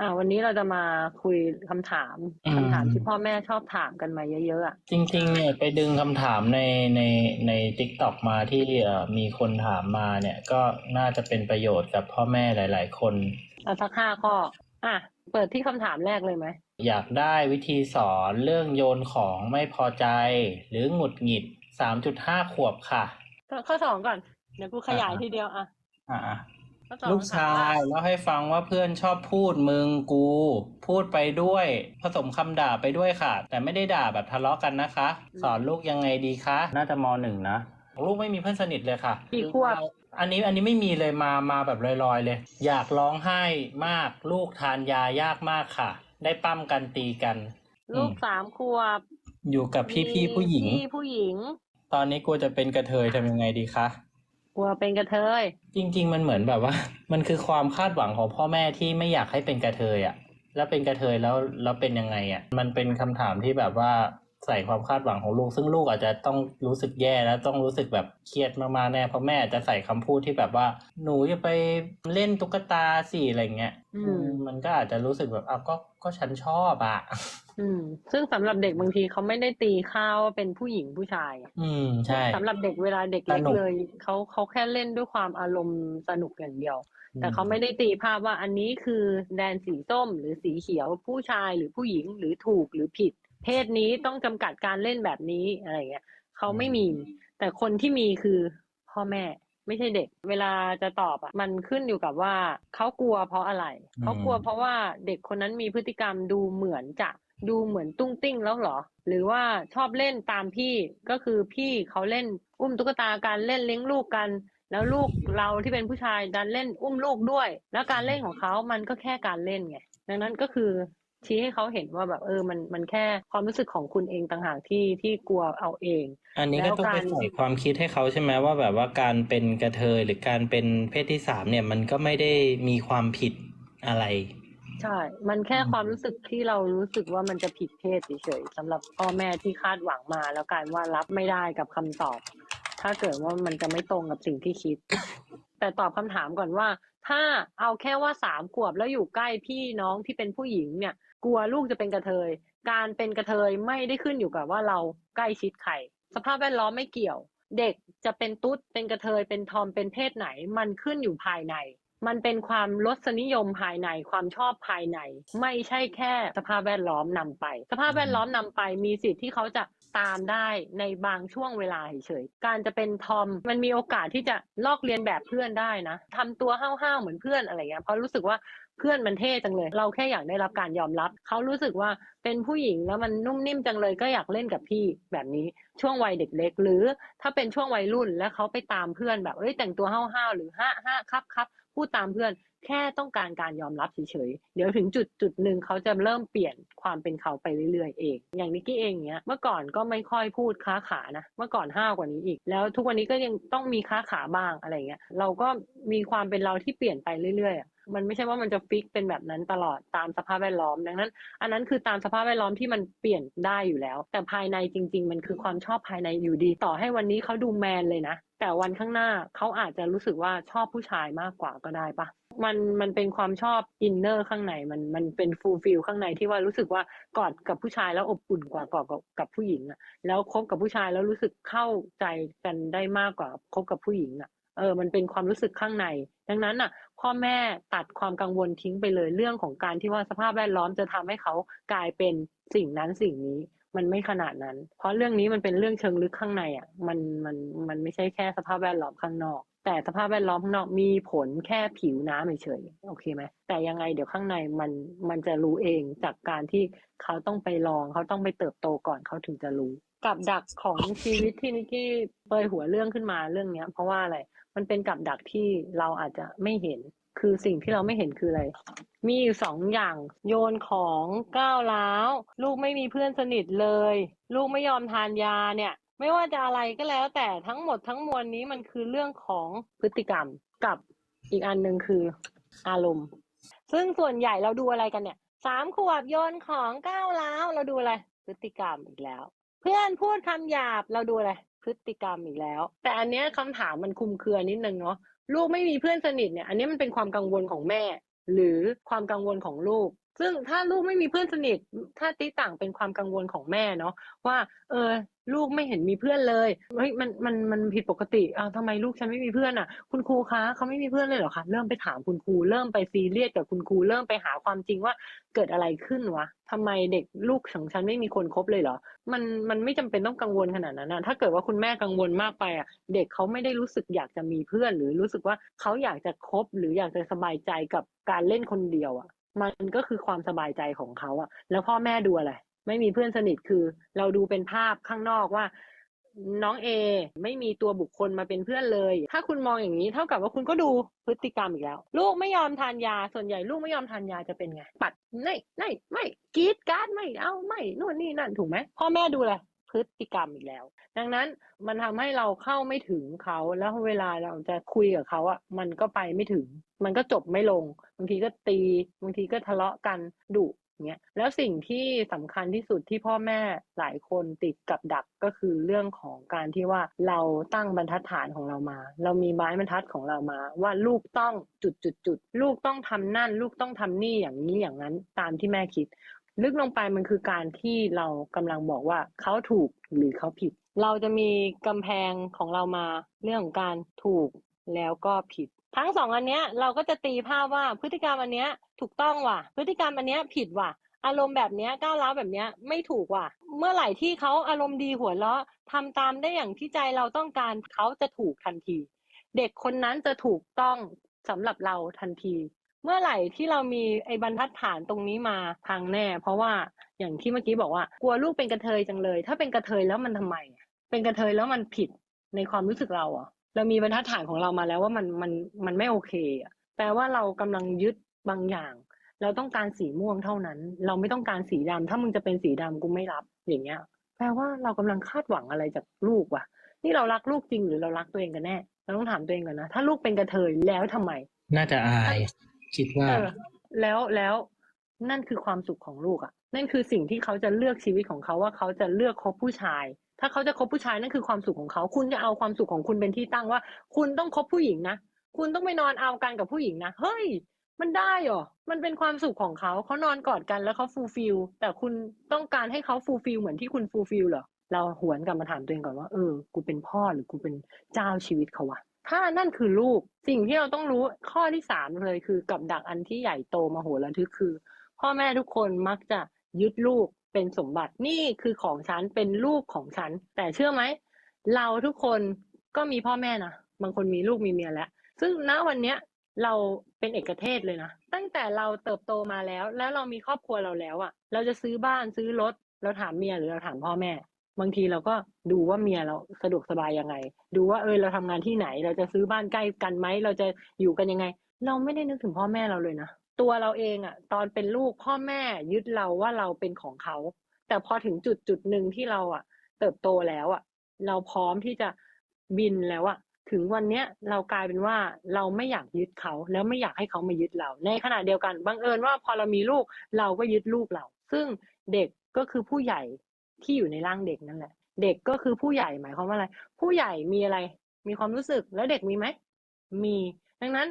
อ่าวันนี้เราจะมาคุยคำถามอืม คำถามที่พ่อแม่ชอบถามกันมาเยอะๆอะจริงๆเนี่ยไปดึงคำถามในในใน t ิ k t o k มาที่เอ่อมีคนถามมาเนี่ยก็น่าจะเป็นประโยชน์กับพ่อแม่หลาย ๆ คน เอาสักห้าข้อ อะเปิดที่คำถามแรกเลยไหมอยากได้วิธีสอนเรื่องโยนของไม่พอใจ หรือหงุดหงิดสามจุดห้าขวบค่ะข้อสองก่อน เดี๋ยวกูขยายอ่าทีเดียวอะ อ่า ข้อสองลูกชายเล่าให้ฟังว่าเพื่อนชอบพูดมึงกู พูดไปด้วย ผสมคำด่าไปด้วยค่ะ แต่ไม่ได้ด่าแบบทะเลาะกันนะคะ สอนลูกยังไงดีคะน่าจะมหนึ่งนะลูกไม่มีเพื่อนสนิทเลยค่ะกี่ขวบ อันนี้อันนี้ไม่มีเลยมามาแบบลอยๆเลย อยากร้องไห้มากลูกทานยายากมากค่ะ ได้ปั้มกันตีกันลูกอืมสามขวบอยู่กับพี่พี่ๆผู้หญิงพี่ผู้หญิง ตอนนี้กลัวจะเป็นกระเทยทำยังไงดีคะ กลัวเป็นกระเทย จริง ๆ มันเหมือนแบบว่า มันคือความคาดหวังของพ่อแม่ที่ไม่อยากให้เป็นกระเทยอะ่ะ แล้วเป็นกระเทยแล้วแล้วเป็นยังไงอะ่ะ มันเป็นคำถามที่แบบว่า ใส่ความคาดหวังของลูก ซึ่งลูกอาจจะต้องรู้สึกแย่แล้วต้องรู้สึกแบบเครียดมากๆแน่เพราะแม่อาจจะใส่คำพูดที่แบบว่า หนูจะไปเล่นตุ๊กตาสิอะไรเงี้ยอืมมันก็อาจจะรู้สึกแบบอ้าวก็ก็ฉันชอบอะอืมซึ่งสำหรับเด็กบางทีเขาไม่ได้ตีข้าวว่าเป็นผู้หญิงผู้ชายอะอืมใช่สำหรับเด็กเวลาเด็กเล็กสนุกเลยเขาเขาแค่เล่นด้วยความอารมณ์สนุกอย่างเดียว แต่เขาไม่ได้ตีภาพว่าอันนี้คือแดนสีส้มหรือสีเขียวผู้ชายหรือผู้หญิงหรือถูกหรือผิด เพศนี้ต้องจำกัดการเล่นแบบนี้อะไรเงี้ยเขาไม่มี แต่คนที่มีคือพ่อแม่ ไม่ใช่เด็ก เวลาจะตอบอะมันขึ้นอยู่กับว่าเขากลัวเพราะอะไรอืมเขากลัวเพราะว่าเด็กคนนั้นมีพฤติกรรมดูเหมือนจะดูเหมือนตุ้งติ้งแล้วเหรอ หรือว่าชอบเล่นตามพี่ก็คือพี่เขาเล่นอุ้มตุ๊กตาการเล่นเลี้ยงลูกกัน แล้วลูกเราที่เป็นผู้ชายดันเล่นอุ้มลูกด้วย แล้วการเล่นของเขามันก็แค่การเล่นไงดังนั้นก็คือ ชี้ให้เขาเห็นว่าแบบเออมันมันแค่ความรู้สึกของคุณเองต่างหากที่ที่กลัวเอาเอง อันนี้ก็ต้องไปแล้วการใส่ความคิดให้เขาใช่ไหมว่าแบบว่าการเป็นกระเทยหรือการเป็นเพศที่สามเนี่ยมันก็ไม่ได้มีความผิดอะไร ใช่ มันแค่อืมความรู้สึกที่เรารู้สึกว่ามันจะผิดเพศเฉยๆสำหรับพ่อแม่ที่คาดหวังมา แล้วการว่ารับไม่ได้กับคำตอบ ถ้าเกิดว่ามันจะไม่ตรงกับสิ่งที่คิด แต่ตอบคำถามก่อนว่า ถ้าเอาแค่ว่าสามขวบแล้วอยู่ใกล้พี่น้องที่เป็นผู้หญิงเนี่ย กลัวลูกจะเป็นกระเทย การเป็นกระเทยไม่ได้ขึ้นอยู่กับว่าเราใกล้ชิดใครสภาพแวดล้อมไม่เกี่ยว เด็กจะเป็นตุ๊ดเป็นกระเทยเป็นทอมเป็นเพศไหน มันขึ้นอยู่ภายใน มันเป็นความรสนิยมภายในความชอบภายใน ไม่ใช่แค่สภาพแวดล้อมนำไป สภาพแวดล้อมนำไปมีสิทธิ์ที่เขาจะตามได้ในบางช่วงเวลาเฉยๆ การจะเป็นทอมมันมีโอกาสที่จะลอกเลียนแบบเพื่อนได้นะทำตัวห้าวๆเหมือนเพื่อนอะไรเงี้ยเพราะรู้สึกว่าเพื่อนมันเท่จังเลย เราแค่อยากได้รับการยอมรับ เขารู้สึกว่าเป็นผู้หญิงแล้วมันนุ่มนิ่มจังเลยก็อยากเล่นกับพี่แบบนี้ช่วงวัยเด็กเล็ก หรือถ้าเป็นช่วงวัยรุ่นแล้วเขาไปตามเพื่อนแบบเอ้ยแต่งตัวห้าวๆหรือห้าห้าครับครับ พูดตามเพื่อน แค่ต้องการการยอมรับเฉยๆ เดี๋ยวถึงจุดจุดหนึ่งเขาจะเริ่มเปลี่ยนความเป็นเขาไปเรื่อยๆเอง อย่างนิกกี้เองเนี้ย เมื่อก่อนก็ไม่ค่อยพูดค้าขานะ เมื่อก่อนห้าวกว่านี้อีก แล้วทุกวันนี้ก็ยังต้องมีค้าขาบ้างอะไรเงี้ย เราก็มีความเป็นเราที่เปลี่ยนไปเรื่อยๆ มันไม่ใช่ว่ามันจะฟิกเป็นแบบนั้นตลอดตามสภาพแวดล้อม ดังนั้น อันนั้นคือตามสภาพแวดล้อมที่มันเปลี่ยนได้อยู่แล้ว แต่ภายในจริง ๆ มันคือความชอบภายในอยู่ดี ต่อให้วันนี้เขาดูแมนเลยนะ แต่วันข้างหน้าเขาอาจจะรู้สึกว่าชอบผู้ชายมากกว่าก็ได้ปะมันมันเป็นความชอบอินเนอร์ข้างในมันมันเป็นฟูลฟิลข้างในที่ว่ารู้สึกว่ากอดกับผู้ชายแล้วอบอุ่นกว่ากอดกับกับผู้หญิงอะแล้วคบกับผู้ชายแล้วรู้สึกเข้าใจกันได้มากกว่าคบกับผู้หญิงอะ เออมันเป็นความรู้สึกข้างใน ดังนั้นอะ พ่อแม่ตัดความกังวลทิ้งไปเลยเรื่องของการที่ว่าสภาพแวดล้อมจะทำให้เขากลายเป็นสิ่งนั้นสิ่งนี้มันไม่ขนาดนั้น เพราะเรื่องนี้มันเป็นเรื่องเชิงลึกข้างในอะ มันมันมันไม่ใช่แค่สภาพแวดล้อมข้างนอก แต่สภาพแวดล้อมข้างนอกมีผลแค่ผิวน้ำเฉยๆโอเคไหมแต่ยังไงเดี๋ยวข้างในมันมันจะรู้เองจากการที่เขาต้องไปลองเขาต้องไปเติบโตก่อนเขาถึงจะรู้ กับดักของชีวิตที่นิกกี้เปยหัวเรื่องขึ้นมาเรื่องเนี้ย เพราะว่าอะไร มันเป็นกับดักที่เราอาจจะไม่เห็น คือสิ่งที่เราไม่เห็นคืออะไร มีอยู่สองอย่าง โยนของก้าวร้าว ลูกไม่มีเพื่อนสนิทเลย ลูกไม่ยอมทานยาเนี่ย ไม่ว่าจะอะไรก็แล้ว แต่ทั้งหมดทั้งมวลนี้มันคือเรื่องของพฤติกรรมกับอีกอันหนึ่งคืออารมณ์ ซึ่งส่วนใหญ่เราดูอะไรกันเนี่ยสามขวบโยนของก้าวร้าวเราดูอะไรพฤติกรรมอีกแล้ว เพื่อนพูดคำหยาบเราดูอะไร พฤติกรรมอีกแล้ว แต่อันเนี้ยคำถามมันคุมเครือนิดนึงเนาะลูกไม่มีเพื่อนสนิทเนี่ย อันนี้มันเป็นความกังวลของแม่ หรือความกังวลของลูก ซึ่งถ้าลูกไม่มีเพื่อนสนิท ถ้าติต่างเป็นความกังวลของแม่เนาะว่า เออ ลูกไม่เห็นมีเพื่อนเลยเฮ้ยมันมันมันผิดปกติอ้าวทำไมลูกฉันไม่มีเพื่อนอะ คุณครูคะเขาไม่มีเพื่อนเลยเหรอคะเริ่มไปถามคุณครูเริ่มไปซีเรียสกับคุณครูเริ่มไปหาความจริงว่าเกิดอะไรขึ้นวะทำไมเด็กลูกของฉันไม่มีคนคบเลยเหรอ มันมันไม่จำเป็นต้องกังวลขนาดนั้นนะถ้าเกิดว่าคุณแม่กังวลมากไปอะ เด็กเขาไม่ได้รู้สึกอยากจะมีเพื่อน หรือรู้สึกว่าเขาอยากจะคบหรืออยากจะสบายใจกับการเล่นคนเดียวอะ มันก็คือความสบายใจของเขาอะแล้วพ่อแม่ดูอะไร ไม่มีเพื่อนสนิทคือ เราดูเป็นภาพข้างนอกว่า น้องเอไม่มีตัวบุคคลมาเป็นเพื่อนเลย ถ้าคุณมองอย่างนี้เท่ากับว่าคุณก็ดูพฤติกรรมอีกแล้ว ลูกไม่ยอมทานยาส่วนใหญ่ลูกไม่ยอมทานยาจะเป็นไง ปัดไม่ไม่ไม่กีดการ์ดไม่เอาไม่นู่นนี่นั่นถูกไหมพ่อแม่ดูอะไร พฤติกรรมอีกแล้ว ดังนั้นมันทำให้เราเข้าไม่ถึงเขาแล้วเวลาเราจะคุยกับเขาอะมันก็ไปไม่ถึง มันก็จบไม่ลง บางทีก็ตี บางทีก็ทะเลาะกันดุเงี้ยแล้วสิ่งที่สำคัญที่สุดที่พ่อแม่หลายคนติดกับดักก็คือเรื่องของการที่ว่าเราตั้งบรรทัดฐานของเรามา เรามีไม้บรรทัดของเรามา ว่าลูกต้องจุดจุดจุดลูกต้องทำนั่น ลูกต้องทำนี่อย่างนี้อย่างนั้นตามที่แม่คิด ลึกลงไปมันคือการที่เรากำลังบอกว่าเขาถูกหรือเขาผิด เราจะมีกำแพงของเรามาเรื่องของการถูกแล้วก็ผิด ทั้งสองอันเนี้ยเราก็จะตีภาพว่าพฤติกรรมอันเนี้ยถูกต้องว่ะ พฤติกรรมอันเนี้ยผิดว่ะ อารมณ์แบบเนี้ยก้าวร้าวแบบเนี้ยไม่ถูกว่ะ เมื่อไหร่ที่เขาอารมณ์ดีหัวเราะทำตามได้อย่างที่ใจเราต้องการเขาจะถูกทันที เด็กคนนั้นจะถูกต้องสำหรับเราทันที เมื่อไหร่ที่เรามีไอ้บรรทัดฐานตรงนี้มาพังแน่ เพราะว่าอย่างที่เมื่อกี้บอกว่ากลัวลูกเป็นกระเทยจังเลย ถ้าเป็นกระเทยแล้วมันทำไม เป็นกระเทยแล้วมันผิดในความรู้สึกเราอะ เรามีบรรทัดฐานของเรามาแล้วว่ามันมันมันไม่โอเคอะแปลว่าเรากำลังยึดบางอย่าง เราต้องการสีม่วงเท่านั้น เราไม่ต้องการสีดำถ้ามึงจะเป็นสีดำกูไม่รับอย่างเงี้ย แปลว่าเรากำลังคาดหวังอะไรจากลูกวะนี่เรารักลูกจริงหรือเรารักตัวเองกันแน่ เราต้องถามตัวเองก่อนนะ ถ้าลูกเป็นกระเทยแล้วทำไม น่าจะอาย คิดว่าแล้วแล้วนั่นคือความสุขของลูกอะ่ะ นั่นคือสิ่งที่เขาจะเลือกชีวิตของเขาว่าเขาจะเลือกคบผู้ชาย ถ้าเขาจะคบผู้ชายนั่นคือความสุขของเขา คุณจะเอาความสุขของคุณเป็นที่ตั้งว่า คุณต้องคบผู้หญิงนะ คุณต้องไปนอนเอากันกับผู้หญิงนะ เฮ้ย มันได้เหรอ มันเป็นความสุขของเขา เขานอนกอดกันแล้วเขาฟูลฟิล แต่คุณต้องการให้เขาฟูลฟิลเหมือนที่คุณฟูลฟิลเหรอ เราหวนกลับมาถามตัวเองก่อนว่า เออ กูเป็นพ่อหรือกูเป็นเจ้าชีวิตเขาวะ ถ้านั่นคือลูก สิ่งที่เราต้องรู้ข้อที่สามเลยคือกับดักอันที่ใหญ่โตมโหฬารทึกคือ พ่อแม่ทุกคนมักจะยึดลูกเป็นสมบัตินี่คือของฉันเป็นลูกของฉัน แต่เชื่อไหม เราทุกคนก็มีพ่อแม่นะบางคนมีลูกมีเมียแล้ว ซึ่งณวันเนี้ยเราเป็นเอกเทศเลยนะ ตั้งแต่เราเติบโตมาแล้ว แล้วเรามีครอบครัวเราแล้วอะ่ะ เราจะซื้อบ้านซื้อรถเราถามเมียหรือเราถามพ่อแม่ บางทีเราก็ดูว่าเมียเราสะดวกสบายยังไง ดูว่าเออเราทำงานที่ไหน เราจะซื้อบ้านใกล้กันไหมเราจะอยู่กันยังไง เราไม่ได้นึกถึงพ่อแม่เราเลยนะตัวเราเองอะตอนเป็นลูกพ่อแม่ยึดเราว่าเราเป็นของเขา แต่พอถึงจุดจุดหนึ่งที่เราอะเติบโตแล้วอะเราพร้อมที่จะบินแล้วอะถึงวันเนี้ยเรากลายเป็นว่าเราไม่อยากยึดเขาแล้วไม่อยากให้เขามายึดเรา ในขณะเดียวกันบังเอิญว่าพอเรามีลูกเราก็ยึดลูกเรา ซึ่งเด็กก็คือผู้ใหญ่ ที่อยู่ในร่างเด็กนั่นแหละ เด็กก็คือผู้ใหญ่หมายความว่าอะไร ผู้ใหญ่มีอะไร มีความรู้สึกแล้วเด็กมีไหมมี ดังนั้น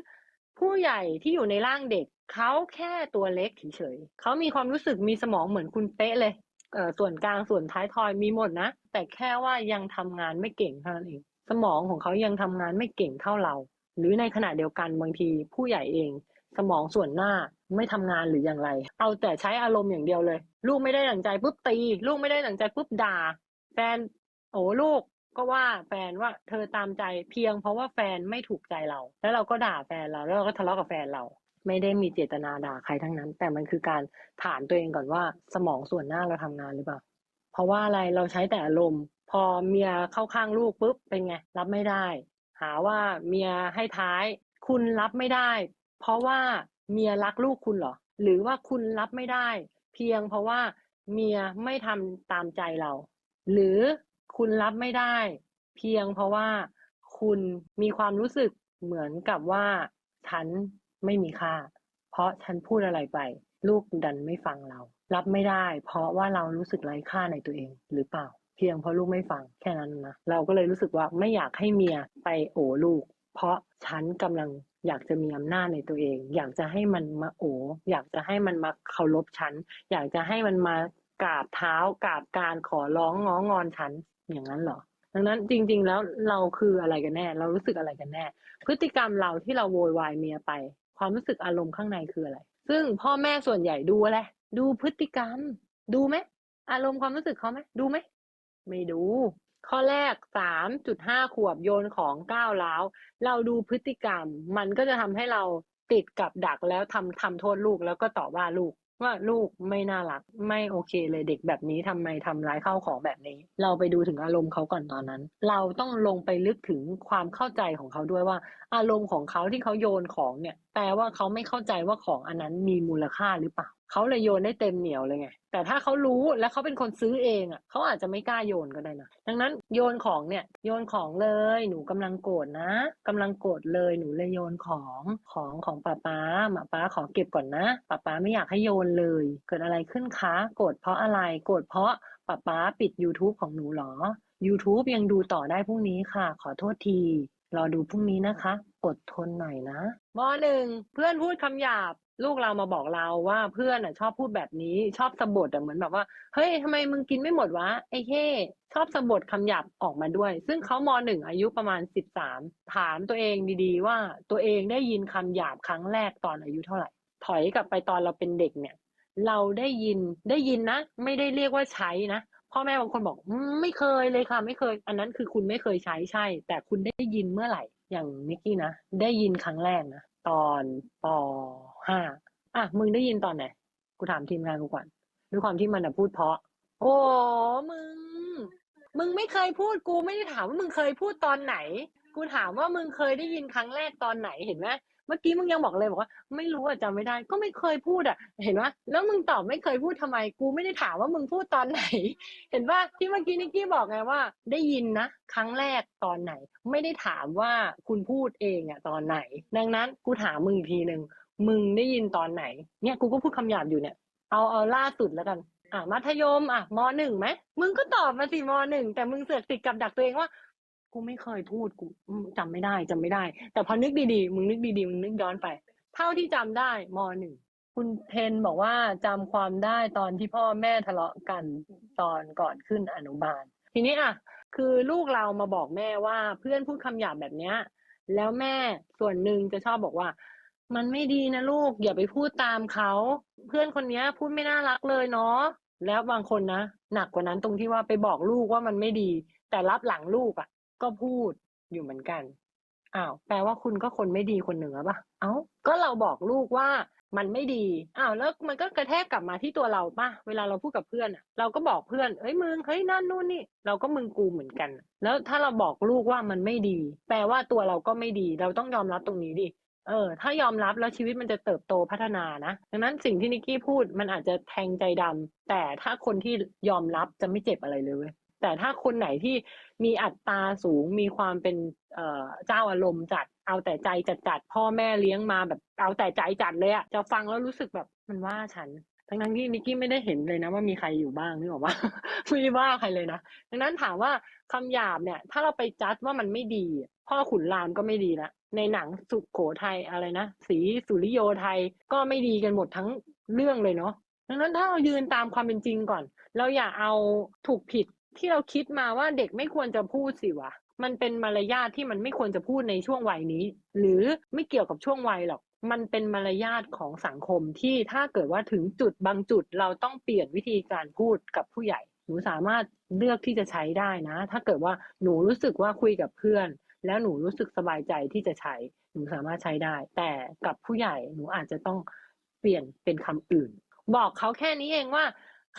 ผู้ใหญ่ที่อยู่ในร่างเด็กเขาแค่ตัวเล็กเฉยๆเขามีความรู้สึกมีสมองเหมือนคุณเป๊ะเลยเอ่อส่วนกลางส่วนท้ายทอยมีหมดนะ แต่แค่ว่ายังทำงานไม่เก่งเท่านั้นเอง สมองของเขายังทำงานไม่เก่งเท่าเรา หรือในขณะเดียวกันบางทีผู้ใหญ่เอง สมองส่วนหน้า ไม่ทำงานหรืออย่างไร เอาแต่ใช้อารมณ์อย่างเดียวเลย ลูกไม่ได้ดั่งใจปุ๊บตี ลูกไม่ได้ดั่งใจปุ๊บด่า แฟน โอ้ลูกก็ว่าแฟนว่าเธอตามใจเพียงเพราะว่าแฟนไม่ถูกใจเรา แล้วเราก็ด่าแฟนเรา แล้วเราก็ทะเลาะกับแฟนเรา ไม่ได้มีเจตนาด่าใครทั้งนั้น แต่มันคือการถามตัวเองก่อนว่าสมองส่วนหน้าเราทำงานหรือเปล่า เพราะว่าอะไรเราใช้แต่อารมณ์ พอเมียเข้าข้างลูกปุ๊บเป็นไงรับไม่ได้ หาว่าเมียให้ท้าย คุณรับไม่ได้ เพราะว่า เมียรักลูกคุณเหรอ หรือว่าคุณรับไม่ได้ เพียงเพราะว่าเมียไม่ทำตามใจเรา หรือคุณรับไม่ได้ เพียงเพราะว่าคุณมีความรู้สึกเหมือนกับว่า ฉันไม่มีค่า เพราะฉันพูดอะไรไป ลูกดันไม่ฟังเรา รับไม่ได้ เพราะว่าเรารู้สึกไร้ค่าในตัวเองหรือเปล่า เพียงเพราะลูกไม่ฟังแค่นั้นนะเราก็เลยรู้สึกว่าไม่อยากให้เมียไปโอลูก เพราะฉันกำลังอยากจะมีอำนาจในตัวเอง อยากจะให้มันมาโออยากจะให้มันมาเคารพฉัน อยากจะให้มันมากราบเท้ากราบการขอร้องง้องอนฉันอย่างนั้นเหรอดังนั้นจริง ๆ แล้วเราคืออะไรกันแน่ เรารู้สึกอะไรกันแน่ พฤติกรรมเราที่เราโวยวายเมียไป ความรู้สึกอารมณ์ข้างในคืออะไร ซึ่งพ่อแม่ส่วนใหญ่ดูอะไรดูพฤติกรรม ดูไหมอารมณ์ความรู้สึกเขาไหมดูไหมไม่ดู ข้อแรกสามจุดห้าขวบโยนของก้าวร้าว เราดูพฤติกรรม มันก็จะทำให้เราติดกับดักแล้วทำทำโทษลูกแล้วก็ต่อว่าลูกว่าลูกไม่น่ารักไม่โอเคเลยเด็กแบบนี้ทำไมทำร้ายเข้าของแบบนี้ เราไปดูถึงอารมณ์เขาก่อนตอนนั้น เราต้องลงไปลึกถึงความเข้าใจของเขาด้วยว่า อารมณ์ของเขาที่เขาโยนของเนี่ย แปลว่าเขาไม่เข้าใจว่าของอันนั้นมีมูลค่าหรือเปล่า เขาเลยโยนได้เต็มเหนียวเลยไง แต่ถ้าเขารู้และเขาเป็นคนซื้อเองอะเขาอาจจะไม่กล้าโยนก็ได้นะ ดังนั้นโยนของเนี่ยโยนของเลย หนูกำลังโกรธนะกำลังโกรธเลยหนูเลยโยนของของของป้าป๊าหมาป๊าขอเก็บก่อนนะป้าป๊าไม่อยากให้โยนเลย เกิดอะไรขึ้นคะ โกรธเพราะอะไร โกรธเพราะป้าป๊าปิด YouTube ของหนูเหรอ YouTube ยังดูต่อได้พรุ่งนี้ค่ะ ขอโทษที รอดูพรุ่งนี้นะคะ อดทนหน่อยนะมหนึ่งเพื่อนพูดคำหยาบ ลูกเรามาบอกเราว่าเพื่อนอะ ชอบพูดแบบนี้ ชอบสะบดอะเหมือนแบบว่าเฮ้ยทำไมมึงกินไม่หมดวะไอ้เฮ้ชอบสะบดคำหยาบออกมาด้วย ซึ่งเขามหนึ่งอายุประมาณสิบสามถามตัวเองดีๆ ว่าตัวเองได้ยินคำหยาบครั้งแรกตอนอายุเท่าไหร่ ถอยกลับไปตอนเราเป็นเด็กเนี่ย เราได้ยินได้ยินนะ ไม่ได้เรียกว่าใช้นะ พ่อแม่บางคนบอกอไม่เคยเลยค่ะ ไม่เคย อันนั้นคือคุณไม่เคยใช้ใช่ แต่คุณได้ยินเมื่อไหร่ อย่างนิกกี้นะ ได้ยินครั้งแรกนะ ตอนปห้าอะ มึงได้ยินตอนไหน กูถามทีมงานกูก่อนด้วยความที่มันพูดเพราะ โอ้มึง มึงไม่เคยพูดกูไม่ได้ถามว่ามึงเคยพูดตอนไหน กูถามว่ามึงเคยได้ยินครั้งแรกตอนไหนเห็นไหม เมื่อกี้มึงยังบอกเลยบอกว่า ไม่รู้อะจำไม่ได้ ก็ไม่เคยพูดอะ เห็นไหมแล้วมึงตอบไม่เคยพูดทำไม กูไม่ได้ถามว่ามึงพูดตอนไหน เห็นว่าที่เมื่อกี้นิกกี้บอกไงว่า ได้ยินนะครั้งแรกตอนไหน ไม่ได้ถามว่าคุณพูดเองอะตอนไหน ดังนั้นกูถามมึงทีหนึ่งมึงได้ยินตอนไหน เนี่ยกูก็พูดคำหยาบอยู่เนี่ย เอาเอาล่าสุดแล้วกัน อะมัธยมอะมหนึ่งไหมมึงก็ตอบมาสิมหนึ่งแต่มึงเสือกติดกับดักตัวเองว่า กูไม่เคยพูดกูอืมจำไม่ได้จำไม่ได้ แต่พอนึกดีๆมึงนึกดีๆมึงนึกย้อนไป เท่าที่จำได้มหนึ่งคุณเพนบอกว่าจำความได้ตอนที่พ่อแม่ทะเลาะกันตอนก่อนขึ้นอนุบาล ทีนี้อะคือลูกเรามาบอกแม่ว่าเพื่อนพูดคำหยาบแบบเนี้ย แล้วแม่ส่วนหนึ่งจะชอบบอกว่า มันไม่ดีนะลูกอย่าไปพูดตามเขา เพื่อนคนเนี้ยพูดไม่น่ารักเลยเนาะแล้วบางคนนะหนักกว่านั้นตรงที่ว่าไปบอกลูกว่ามันไม่ดี แต่รับหลังลูกอะ ก็พูดอยู่เหมือนกัน อ้าว แปลว่าคุณก็คนไม่ดีคนหนึ่งหรือปะเอ้า ก็เราบอกลูกว่ามันไม่ดี อ้าว แล้วมันก็กระแทกกลับมาที่ตัวเราปะเวลาเราพูดกับเพื่อนอะ เราก็บอกเพื่อนเอ้ยมึง เฮ้ยนั่นนู่นนี่ เราก็มึงกูเหมือนกัน แล้วถ้าเราบอกลูกว่ามันไม่ดี แปลว่าตัวเราก็ไม่ดี เราต้องยอมรับตรงนี้ดิ เออ ถ้ายอมรับแล้วชีวิตมันจะเติบโตพัฒนานะ ดังนั้นสิ่งที่นิกกี้พูดมันอาจจะแทงใจดำแต่ถ้าคนที่ยอมรับจะไม่เจ็บอะไรเลย แต่ถ้าคนไหนที่มีอัตราสูงมีความเป็นเอ่อเจ้าอารมณ์จัด เอาแต่ใจจัดจัดๆพ่อแม่เลี้ยงมาแบบเอาแต่ใจจัดเลยอะจะฟังแล้วรู้สึกแบบมันว่าฉัน ทั้งนั้นที่นิกกี้ไม่ได้เห็นเลยนะว่ามีใครอยู่บ้างนึกออกว่าไม่ได้ว่าใครเลยนะดังนั้นถามว่าคำหยาบเนี่ย ถ้าเราไปจัดว่ามันไม่ดี พ่อขุนรามก็ไม่ดีละในหนังสุโขทัยอะไรนะสีสุริโยไทยก็ไม่ดีกันหมดทั้งเรื่องเลยเนาะดังนั้นถ้าเรายืนตามความเป็นจริงก่อน เราอย่าเอาถูกผิด ที่เราคิดมาว่าเด็กไม่ควรจะพูดสิวะมันเป็นมารยาทที่มันไม่ควรจะพูดในช่วงวัยนี้ หรือไม่เกี่ยวกับช่วงวัยหรอกมันเป็นมารยาทของสังคมที่ถ้าเกิดว่าถึงจุดบางจุดเราต้องเปลี่ยนวิธีการพูดกับผู้ใหญ่หนูสามารถเลือกที่จะใช้ได้นะ ถ้าเกิดว่าหนูรู้สึกว่าคุยกับเพื่อน แล้วหนูรู้สึกสบายใจที่จะใช้หนูสามารถใช้ได้ แต่กับผู้ใหญ่หนูอาจจะต้องเปลี่ยนเป็นคำอื่น บอกเขาแค่นี้เองว่า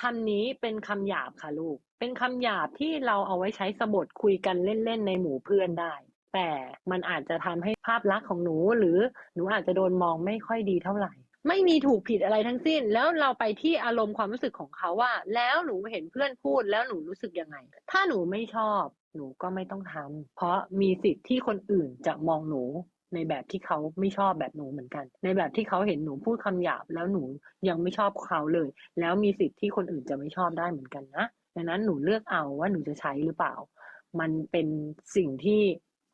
คำนี้เป็นคำหยาบค่ะลูก เป็นคำหยาบที่เราเอาไว้ใช้สะบดคุยกันเล่นๆในหมู่เพื่อนได้ แต่มันอาจจะทำให้ภาพลักษณ์ของหนูหรือหนูอาจจะโดนมองไม่ค่อยดีเท่าไหร่ ไม่มีถูกผิดอะไรทั้งสิ้น แล้วเราไปที่อารมณ์ความรู้สึกของเขาว่า แล้วหนูเห็นเพื่อนพูดแล้วหนูรู้สึกยังไง ถ้าหนูไม่ชอบ หนูก็ไม่ต้องทำเพราะมีสิทธิ์ที่คนอื่นจะมองหนู ในแบบที่เขาไม่ชอบแบบหนูเหมือนกัน ในแบบที่เขาเห็นหนูพูดคำหยาบ แล้วหนูยังไม่ชอบเขาเลย แล้วมีสิทธิ์ที่คนอื่นจะไม่ชอบได้เหมือนกันนะดังนั้นหนูเลือกเอาว่าหนูจะใช้หรือเปล่า มันเป็นสิ่งที่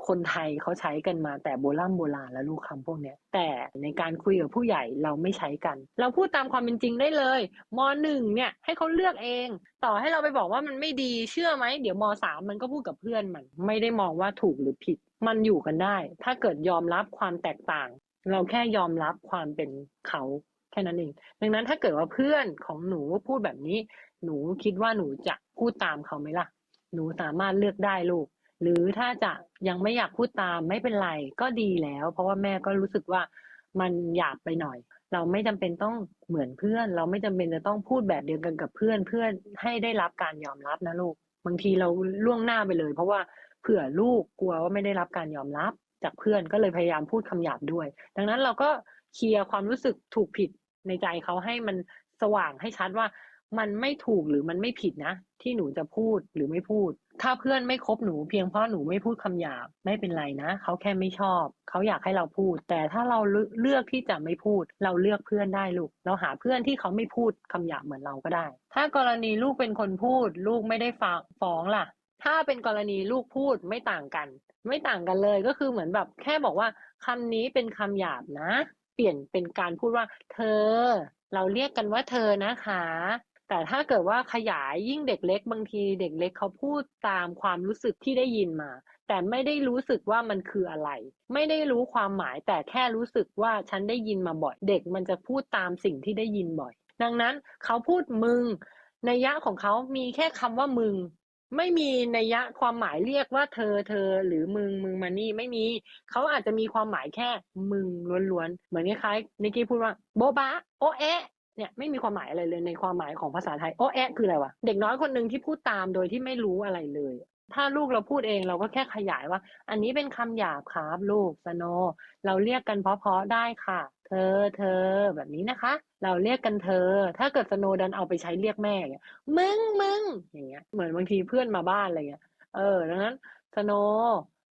คนไทยเขาใช้กันมาแต่โบราณโบราณแล้วลูกคำพวกเนี้ยแต่ในการคุยกับผู้ใหญ่เราไม่ใช้กัน เราพูดตามความเป็นจริงได้เลยมหนึ่งเนี่ยให้เขาเลือกเอง ต่อให้เราไปบอกว่ามันไม่ดีเชื่อไหมเดี๋ยวมสามมันก็พูดกับเพื่อนมัน ไม่ได้มองว่าถูกหรือผิด มันอยู่กันได้ ถ้าเกิดยอมรับความแตกต่าง เราแค่ยอมรับความเป็นเขาแค่นั้นเอง ดังนั้นถ้าเกิดว่าเพื่อนของหนูพูดแบบนี้ หนูคิดว่าหนูจะพูดตามเขาไหมล่ะ หนูสามารถเลือกได้ลูก หรือถ้าจะยังไม่อยากพูดตามไม่เป็นไรก็ดีแล้ว เพราะว่าแม่ก็รู้สึกว่ามันหยาบไปหน่อย เราไม่จำเป็นต้องเหมือนเพื่อน เราไม่จำเป็นจะต้องพูดแบบเดียวกันกับเพื่อนเพื่อนให้ได้รับการยอมรับนะลูก บางทีเราล่วงหน้าไปเลย เพราะว่า เผื่อลูกกลัวว่าไม่ได้รับการยอมรับ จากเพื่อนก็เลยพยายามพูดคำหยาบด้วย ดังนั้นเราก็เคลียร์ความรู้สึกถูกผิดในใจเขาให้มันสว่างให้ชัดว่ามันไม่ถูกหรือมันไม่ผิดนะ ที่หนูจะพูดหรือไม่พูด ถ้าเพื่อนไม่คบหนูเพียงเพราะหนูไม่พูดคำหยาบไม่เป็นไรนะเขาแค่ไม่ชอบ เขาอยากให้เราพูด แต่ถ้าเราเลือกที่จะไม่พูด เราเลือกเพื่อนได้ลูก เราหาเพื่อนที่เขาไม่พูดคำหยาบเหมือนเราก็ได้ ถ้ากรณีลูกเป็นคนพูด ลูกไม่ได้ฟ้องฟ้องล่ะ ถ้าเป็นกรณีลูกพูดไม่ต่างกัน ไม่ต่างกันเลยก็คือเหมือนแบบแค่บอกว่าคำนี้เป็นคำหยาบนะ เปลี่ยนเป็นการพูดว่า เธอ เราเรียกกันว่าเธอนะคะ แต่ถ้าเกิดว่าขยายยิ่งเด็กเล็ก บางทีเด็กเล็กเขาพูดตามความรู้สึกที่ได้ยินมา แต่ไม่ได้รู้สึกว่ามันคืออะไร ไม่ได้รู้ความหมายแต่แค่รู้สึกว่าฉันได้ยินมาบ่อย เด็กมันจะพูดตามสิ่งที่ได้ยินบ่อย ดังนั้นเขาพูดมึงนัยยะของเขามีแค่คำว่ามึง ไม่มีนัยยะความหมายเรียกว่าเธอเธอหรือมึงมึงมานี่ไม่มีเขาอาจจะมีความหมายแค่มึงล้วนๆเหมือนคล้ายๆนิกกี้พูดว่าโบบะโอเอะเนี่ยไม่มีความหมายอะไรเลยในความหมายของภาษาไทยโอแอะคืออะไรวะเด็กน้อยคนหนึ่งที่พูดตามโดยที่ไม่รู้อะไรเลย ถ้าลูกเราพูดเองเราก็แค่ขยายว่า อันนี้เป็นคำหยาบครับลูกสโน เราเรียกกันเพราะๆได้ค่ะ เธอเธอแบบนี้นะคะ เราเรียกกันเธอ ถ้าเกิดสโนดันเอาไปใช้เรียกแม่เนี่ยมึงมึงอย่างเงี้ยเหมือนบางทีเพื่อนมาบ้านอะไรเงี้ยเออดังนั้นสโน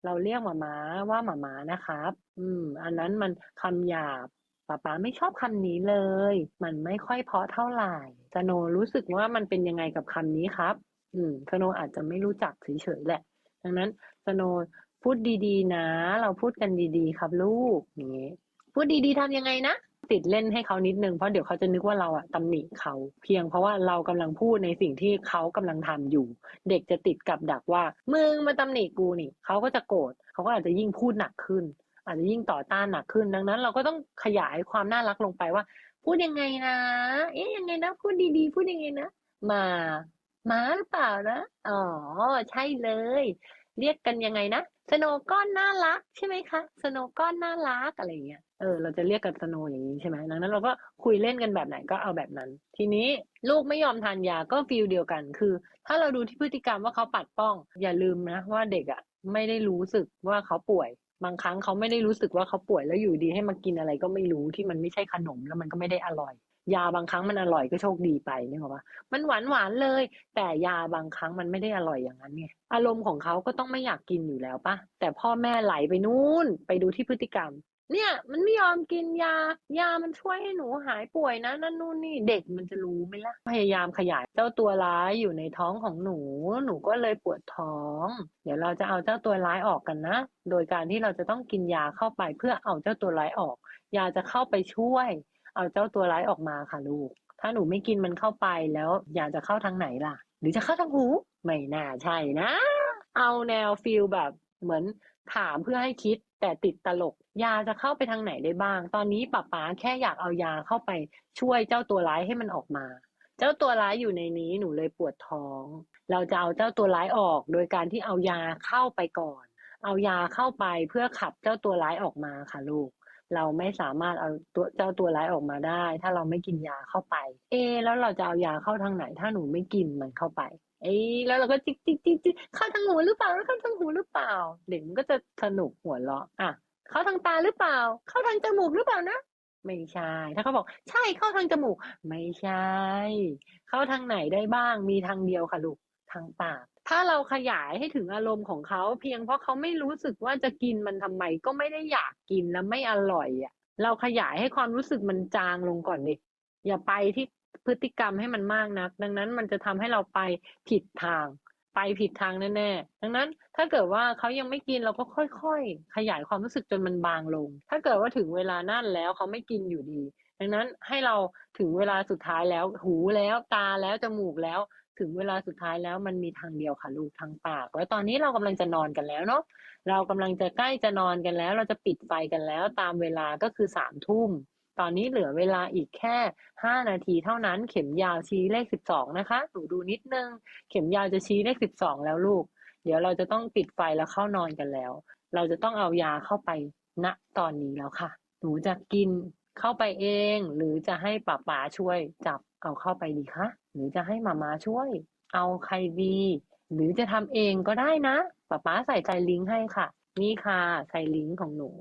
เราเรียกหมาม้าว่าหมาม้านะครับ อืม อันนั้นมันคำหยาบป๊าป๊าไม่ชอบคำนี้เลย มันไม่ค่อยเพราะเท่าไหร่สโนรู้สึกว่ามันเป็นยังไงกับคำนี้ครับ อืมสโนอาจจะไม่รู้จักเฉยๆแหละ ดังนั้นสโนพูดดีๆ นะ เราพูดกันดีๆ ครับลูกอย่างนี้พูดดีๆทำยังไงนะ ติดเล่นให้เขานิดนึงเพราะเดี๋ยวเขาจะนึกว่าเราอะตำหนิเขาเพียงเพราะว่าเรากำลังพูดในสิ่งที่เขากำลังทำอยู่ เด็กจะติดกับดักว่ามึงมาตำหนิกูนี่เขาก็จะโกรธเขาก็อาจจะยิ่งพูดหนักขึ้น อาจจะยิ่งต่อต้านหนักขึ้น ดังนั้น เราก็ต้องขยายความน่ารักลงไปว่า พูดยังไงนะ เอ๊ะยังไงนะ พูดดีๆ พูดยังไงนะ มา มาหรือเปล่านะ อ๋อ ใช่เลย เรียกกันยังไงนะ สโนก้อนน่ารัก ใช่ไหมคะ สโนก้อนน่ารักอะไรอย่างเงี้ย เออ เราจะเรียกกันสโนอย่างนี้ใช่ไหมดังนั้นเราก็คุยเล่นกันแบบไหนก็เอาแบบนั้น ทีนี้ลูกไม่ยอมทานยาก็ฟีลเดียวกัน คือ ถ้าเราดูที่พฤติกรรมว่าเขาปัดป้อง อย่าลืมนะว่าเด็กอะไม่ได้รู้สึกว่าเขาป่วย บางครั้งเขาไม่ได้รู้สึกว่าเขาป่วยแล้วอยู่ดีให้มากินอะไรก็ไม่รู้ที่มันไม่ใช่ขนมแล้วมันก็ไม่ได้อร่อย ยาบางครั้งมันอร่อยก็โชคดีไปนึกออกปะมันหวานหวานเลย แต่ยาบางครั้งมันไม่ได้อร่อยอย่างนั้นไงอารมณ์ของเขาก็ต้องไม่อยากกินอยู่แล้วปะแต่พ่อแม่ไหลไปนู่นไปดูที่พฤติกรรม เนี่ย มันไม่ยอมกินยายามันช่วยให้หนูหายป่วยนะนั่นนู่นนี่เด็กมันจะรู้ไหมล่ะพยายามขยายเจ้าตัวร้ายอยู่ในท้องของหนู หนูก็เลยปวดท้อง เดี๋ยวเราจะเอาเจ้าตัวร้ายออกกันนะ โดยการที่เราจะต้องกินยาเข้าไปเพื่อเอาเจ้าตัวร้ายออก ยาจะเข้าไปช่วย เอาเจ้าตัวร้ายออกมาค่ะลูก ถ้าหนูไม่กินมันเข้าไปแล้วยาจะเข้าทางไหนล่ะ หรือจะเข้าทางหู ไม่น่าใช่นะ เอาแนวฟิลแบบเหมือนถามเพื่อให้คิดแต่ติดตลก ยาจะเข้าไปทางไหนได้บ้าง ตอนนี้ป๊าป๊าแค่อยากเอายาเข้าไปช่วยเจ้าตัวร้ายให้มันออกมา เจ้าตัวร้ายอยู่ในนี้หนูเลยปวดท้อง เราจะเอาเจ้าตัวร้ายออก โดยการที่เอายาเข้าไปก่อน เอายาเข้าไปเพื่อขับเจ้าตัวร้ายออกมาค่ะลูก เราไม่สามารถเอาตัวเจ้าตัวร้ายออกมาได้ ถ้าเราไม่กินยาเข้าไป เอ แล้วเราจะเอายาเข้าทางไหน ถ้าหนูไม่กินมันเข้าไป เอ้แล้วเราก็จิกจิกจิกจิกเข้าทางหูหรือเปล่าเข้าทางหูหรือเปล่า เด็กมันก็จะสนุกหัวเราะอะเข้าทางตาหรือเปล่า เข้าทางจมูกหรือเปล่านะไม่ใช่ ถ้าเขาบอกใช่เข้าทางจมูก ไม่ใช่ เข้าทางไหนได้บ้าง มีทางเดียวค่ะลูก ทางปาก ถ้าเราขยายให้ถึงอารมณ์ของเขา เพียงเพราะเขาไม่รู้สึกว่าจะกินมันทำไมก็ไม่ได้อยากกินและไม่อร่อยอะ เราขยายให้ความรู้สึกมันจางลงก่อนดิอย่าไปที่พฤติกรรมให้มันมากนัก ดังนั้นมันจะทำให้เราไปผิดทาง ไปผิดทางแน่ๆดังนั้นถ้าเกิดว่าเขายังไม่กินเราก็ค่อยๆ ขยายความรู้สึกจนมันบางลง ถ้าเกิดว่าถึงเวลานั่นแล้วเขาไม่กินอยู่ดี ดังนั้นให้เราถึงเวลาสุดท้ายแล้ว หูแล้วตาแล้วจมูกแล้ว ถึงเวลาสุดท้ายแล้วมันมีทางเดียวค่ะลูกทางปาก แล้วตอนนี้เรากำลังจะนอนกันแล้วเนาะเรากำลังจะใกล้จะนอนกันแล้ว เราจะปิดไฟกันแล้ว ตามเวลาก็คือสามทุ่มตอนนี้เหลือเวลาอีกแค่ห้านาทีเท่านั้น เข็มยาวชี้เลขสิบสองนะคะหนูดูนิดนึง เข็มยาวจะชี้เลขสิบสองแล้วลูก เดี๋ยวเราจะต้องปิดไฟแล้วเข้านอนกันแล้ว เราจะต้องเอายาเข้าไปณตอนนี้แล้วค่ะ หนูจะกินเข้าไปเอง หรือจะให้ป๋าป๋าช่วยจับเอาเข้าไปดีคะ หรือจะให้มามาช่วย เอาใครดี หรือจะทำเองก็ได้นะป๋าป๋าใส่ใจลิงก์ให้ค่ะ นี่ค่ะใส่ลิงก์ของหนู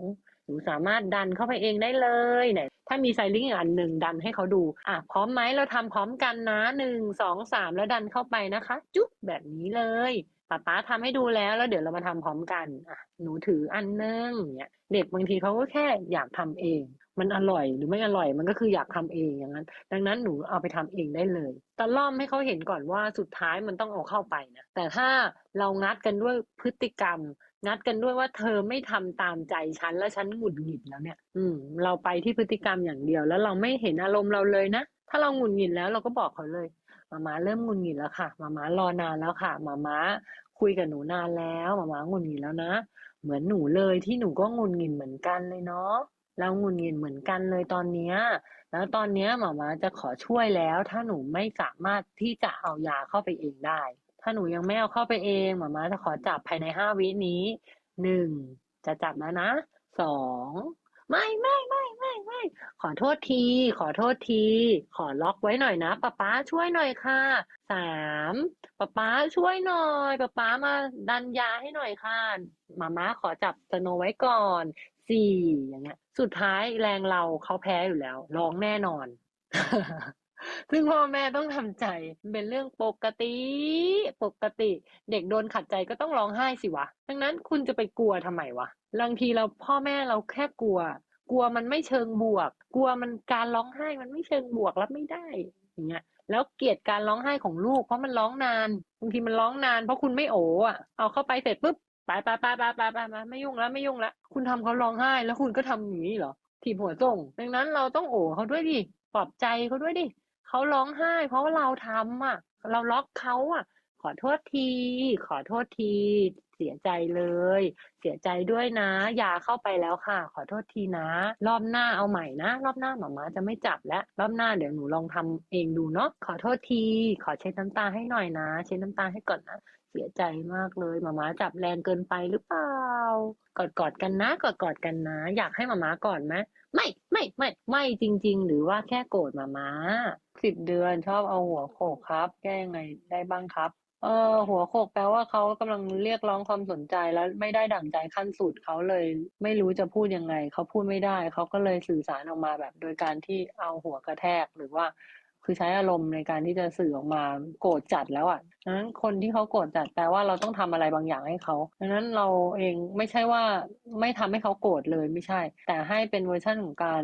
หนูสามารถดันเข้าไปเองได้เลยไหนถ้ามีไซลิงก์อีกอันหนึ่งดันให้เขาดูอะพร้อมไหมเราทำพร้อมกันนะหนึ่งสองสามแล้วดันเข้าไปนะคะ จุ๊บแบบนี้เลยป๊าป๊าทำให้ดูแล้วแล้วเดี๋ยวเรามาทำพร้อมกันอะหนูถืออันนึงเนี่ยเด็กบางทีเขาก็แค่อยากทำเอง มันอร่อยหรือไม่อร่อยมันก็คืออยากทำเองอย่างนั้น ดังนั้นหนูเอาไปทำเองได้เลยตะล่อมให้เขาเห็นก่อนว่าสุดท้ายมันต้องเอาเข้าไปนะแต่ถ้าเรางัดกันด้วยพฤติกรรมนัดกันด้วยว่าเธอไม่ทำตามใจฉันแล้วฉันหงุดหงิดแล้วเนี่ย อืม เราไปที่พฤติกรรมอย่างเดียว แล้วเราไม่เห็นอารมณ์เราเลยนะถ้าเราหงุดหงิดแล้วเราก็บอกเขาเลยมามาเริ่มหงุดหงิดแล้วค่ะ มามารอนานแล้วค่ะมามาคุยกับหนูนานแล้วมามาหงุดหงิดแล้วนะ เหมือนหนูเลยที่หนูก็หงุดหงิดเหมือนกันเลยเนาะ เราหงุดหงิดเหมือนกันเลยตอนเนี้ยแล้วตอนเนี้ยหมาม้าจะขอช่วยแล้ว ถ้าหนูไม่สามารถที่จะเอายาเข้าไปเองได้ ถ้าหนูยังไม่เอาเข้าไปเองหมาม้าจะขอจับภายในห้าวินี้หนึ่งจะจับแล้วนะสองไม่ไม่ไม่ไม่ไม่ขอโทษที ขอโทษที ขอล็อกไว้หน่อยนะป๊าป๊าช่วยหน่อยค่ะสามป๊าป๊าช่วยหน่อยป๊าป๊ามาดันยาให้หน่อยค่ะมาม่าขอจับสโนไว้ก่อน สี่อย่างเงี้ย สุดท้ายแรงเราเขาแพ้อยู่แล้ว ร้องแน่นอน ซึ่งพ่อแม่ต้องทำใจมันเป็นเรื่องปกติ ปกติ เด็กโดนขัดใจก็ต้องร้องไห้สิวะ ดังนั้นคุณจะไปกลัวทำไมวะบางทีเราพ่อแม่เราแค่กลัว กลัวมันไม่เชิงบวก กลัวมันการร้องไห้มันไม่เชิงบวกรับไม่ได้อย่างเงี้ยแล้วเกลียดการร้องไห้ของลูกเพราะมันร้องนานบางทีมันร้องนานเพราะคุณไม่โอ๋อะเอาเข้าไปเสร็จปุ๊บ ไปไปไปไปไปไปไปไม่ยุ่งแล้วไม่ยุ่งแล้วคุณทำเขาร้องไห้ แล้วคุณก็ทำอย่างนี้เหรอถีบหัวส่งดังนั้นเราต้องโอ๋เขาด้วยดิปลอบใจเขาด้วยดิเขาร้องไห้ เพราะว่าเราทำอะ เราล็อกเขาอะ ขอโทษที ขอโทษที เสียใจเลย เสียใจด้วยนะ ยาเข้าไปแล้วค่ะ ขอโทษทีนะ รอบหน้าเอาใหม่นะ รอบหน้าหมามาจะไม่จับแล้ว รอบหน้าเดี๋ยวหนูลองทำเองดูเนาะขอโทษที ขอเช็ดน้ำตาให้หน่อยนะ เช็ดน้ำตาให้ก่อนนะ เสียใจมากเลยหมาม้าจับแรงเกินไปหรือเปล่ากอดกอดกันนะกอดกอดกันนะ อยากให้หมาม้ากอดไหมไม่ไม่ไม่ไม่จริง ๆ หรือว่าแค่โกรธมาม้าสิบเดือนชอบเอาหัวโขกครับ แก้ยังไงได้บ้างครับเออหัวโขกแปลว่าเขากำลังเรียกร้องความสนใจแล้วไม่ได้ดั่งใจขั้นสุดเขาเลย ไม่รู้จะพูดยังไงเขาพูดไม่ได้เขาก็เลยสื่อสารออกมาแบบ โดยการที่เอาหัวกระแทกหรือว่า คือใช้อารมณ์ในการที่จะสื่อออกมาโกรธจัดแล้วอะดังนั้นคนที่เขาโกรธจัดแปลว่าเราต้องทำอะไรบางอย่างให้เขาดังนั้นเราเองไม่ใช่ว่าไม่ทำให้เขาโกรธเลยไม่ใช่ แต่ให้เป็นเวอร์ชันของการ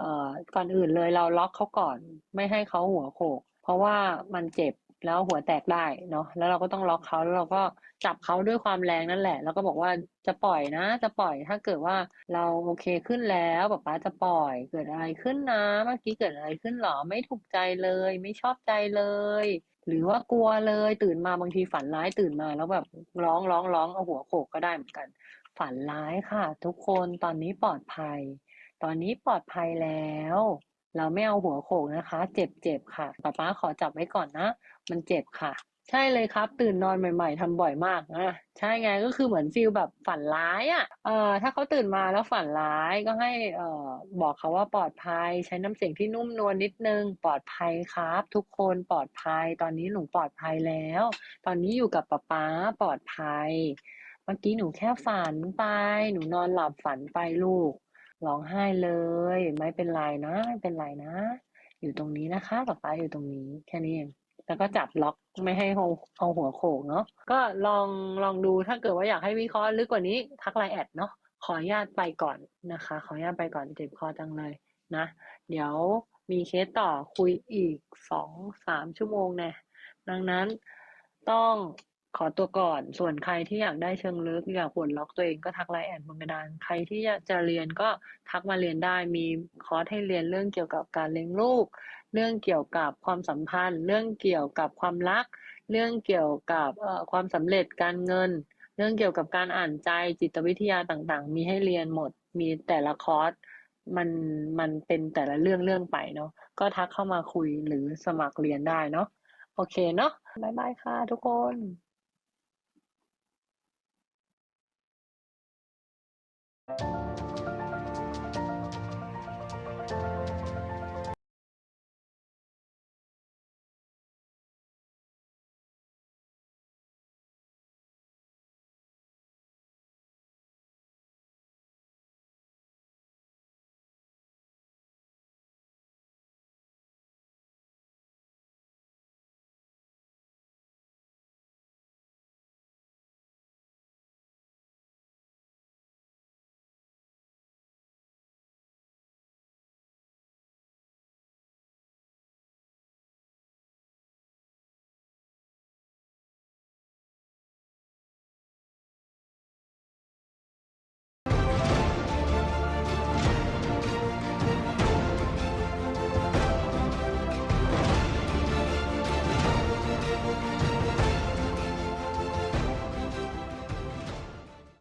อ่อก่อนอื่นเลยเราล็อกเขาก่อน ไม่ให้เขาหัวโขก เพราะว่ามันเจ็บ แล้วหัวแตกได้เนาะแล้วเราก็ต้องล็อกเขาแล้วเราก็จับเขาด้วยความแรงนั่นแหละ แล้วก็บอกว่าจะปล่อยนะ จะปล่อยถ้าเกิดว่าเราโอเคขึ้นแล้วป๊าป๊าจะปล่อยเกิดอะไรขึ้นนะเมื่อกี้เกิดอะไรขึ้นหรอไม่ถูกใจเลย ไม่ชอบใจเลย หรือว่ากลัวเลยตื่นมาบางทีฝันร้ายตื่นมา แล้วแบบร้องร้องร้องเอาหัวโขกก็ได้เหมือนกัน ฝันร้ายค่ะ ทุกคนตอนนี้ปลอดภัย ตอนนี้ปลอดภัยแล้วเราไม่เอาหัวโขกนะคะ เจ็บเจ็บค่ะป๊าป๊าขอจับไว้ก่อนนะ มันเจ็บค่ะ ใช่เลยครับ ตื่นนอนใหม่ ๆทำบ่อยมากนะใช่ไงก็คือเหมือนฟีลแบบฝันร้ายอะเอ่อถ้าเขาตื่นมาแล้วฝันร้ายก็ให้เอ่อบอกเขาว่าปลอดภัย ใช้น้ำเสียงที่นุ่มนวลนิดนึง ปลอดภัยครับ ทุกคนปลอดภัย ตอนนี้หนูปลอดภัยแล้ว ตอนนี้อยู่กับป๊าป๊าปลอดภัย เมื่อกี้หนูแค่ฝันไป หนูนอนหลับฝันไปลูกร้องไห้เลย ไม่เป็นไรนะไม่เป็นไรนะ อยู่ตรงนี้นะคะป๊าป๊าอยู่ตรงนี้แค่นี้เอง แล้วก็จับล็อกไม่ให้เอาเอาหัวโขกเนาะก็ลองลองดูถ้าเกิดว่าอยากให้วิเคราะห์ลึกกว่านี้ทักไลน์แอดเนาะขออนุญาตไปก่อนนะคะ ขออนุญาตไปก่อนเจ็บคอจังเลยนะ เดี๋ยวมีเคสต่อคุยอีกสองสามชั่วโมงแน่ดังนั้นต้องขอตัวก่อนส่วนใครที่อยากได้เชิงลึกอยากปลดล็อกตัวเองก็ทักไลน์แอดบนกระดานใครที่จะเรียนก็ทักมาเรียนได้มีคอร์สให้เรียนเรื่องเกี่ยวกับการเลี้ยงลูก เรื่องเกี่ยวกับความสัมพันธ์ เรื่องเกี่ยวกับความรัก เรื่องเกี่ยวกับความสำเร็จการเงิน เรื่องเกี่ยวกับการอ่านใจจิตวิทยาต่างๆ มีให้เรียนหมดมีแต่ละคอร์สมันมันเป็นแต่ละเรื่องเรื่องไปเนาะก็ทักเข้ามาคุยหรือสมัครเรียนได้เนาะโอเคเนาะบ๊ายบายค่ะทุกคน